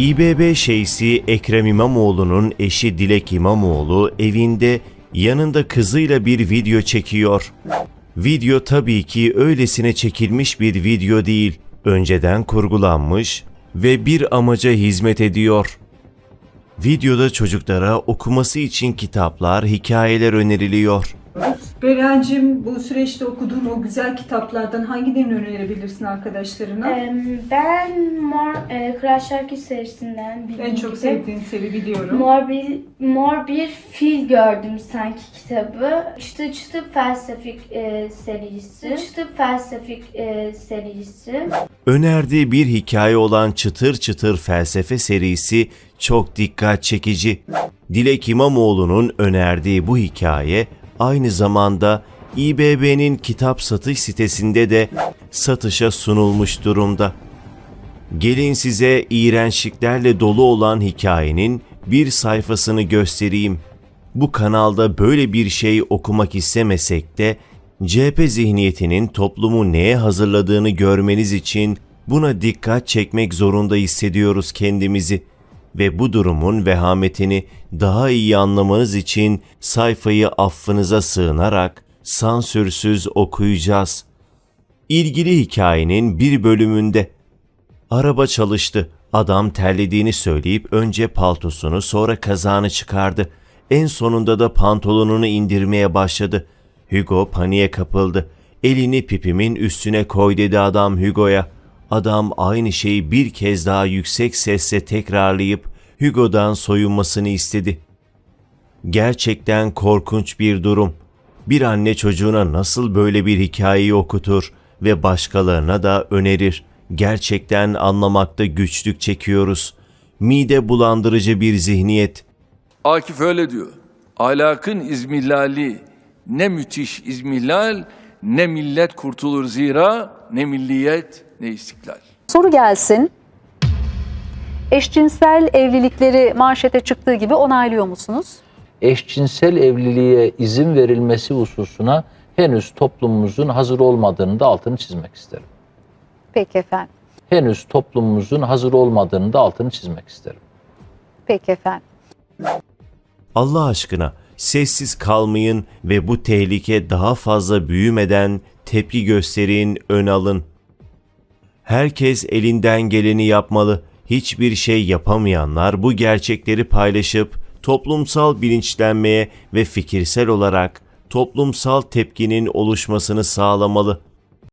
İBB şeysi Ekrem İmamoğlu'nun eşi Dilek İmamoğlu evinde yanında kızıyla bir video çekiyor. Video tabii ki öylesine çekilmiş bir video değil, önceden kurgulanmış ve bir amaca hizmet ediyor. Videoda çocuklara okuması için kitaplar, hikayeler öneriliyor. Berencim bu süreçte okuduğun o güzel kitaplardan hangilerini önerebilirsin arkadaşlarına? Ben Mor e, Kral Şarkı serisinden en çok gibi sevdiğin seri biliyorum. Mor bir, mor bir fil gördüm sanki kitabı. Çıtı çıtı felsefik e, serisi. Çıtı felsefik e, serisi. Önerdiği bir hikaye olan Çıtır Çıtır Felsefe serisi çok dikkat çekici. Dilek İmamoğlu'nun önerdiği bu hikaye aynı zamanda İBB'nin kitap satış sitesinde de satışa sunulmuş durumda. Gelin size iğrençliklerle dolu olan hikayenin bir sayfasını göstereyim. Bu kanalda böyle bir şey okumak istemesek de CHP zihniyetinin toplumu neye hazırladığını görmeniz için buna dikkat çekmek zorunda hissediyoruz kendimizi ve bu durumun vehametini daha iyi anlamanız için sayfayı affınıza sığınarak sansürsüz okuyacağız. İlgili hikayenin bir bölümünde Araba çalıştı. Adam terlediğini söyleyip önce paltosunu sonra kazağını çıkardı. En sonunda da pantolonunu indirmeye başladı. Hugo paniğe kapıldı. Elini pipimin üstüne koy dedi adam Hugo'ya. Adam aynı şeyi bir kez daha yüksek sesle tekrarlayıp Hugo'dan soyunmasını istedi. Gerçekten korkunç bir durum. Bir anne çocuğuna nasıl böyle bir hikayeyi okutur ve başkalarına da önerir. Gerçekten anlamakta güçlük çekiyoruz. Mide bulandırıcı bir zihniyet. Akif öyle diyor. Ahlakın izmihlali ne müthiş izmihlal ne millet kurtulur zira ne milliyet ne istiklal. Soru gelsin. Eşcinsel evlilikleri manşete çıktığı gibi onaylıyor musunuz? eşcinsel evliliğe izin verilmesi hususuna henüz toplumumuzun hazır olmadığını da altını çizmek isterim. Peki efendim. Henüz toplumumuzun hazır olmadığını da altını çizmek isterim. Peki efendim. Allah aşkına sessiz kalmayın ve bu tehlike daha fazla büyümeden tepki gösterin, ön alın. Herkes elinden geleni yapmalı. Hiçbir şey yapamayanlar bu gerçekleri paylaşıp toplumsal bilinçlenmeye ve fikirsel olarak toplumsal tepkinin oluşmasını sağlamalı.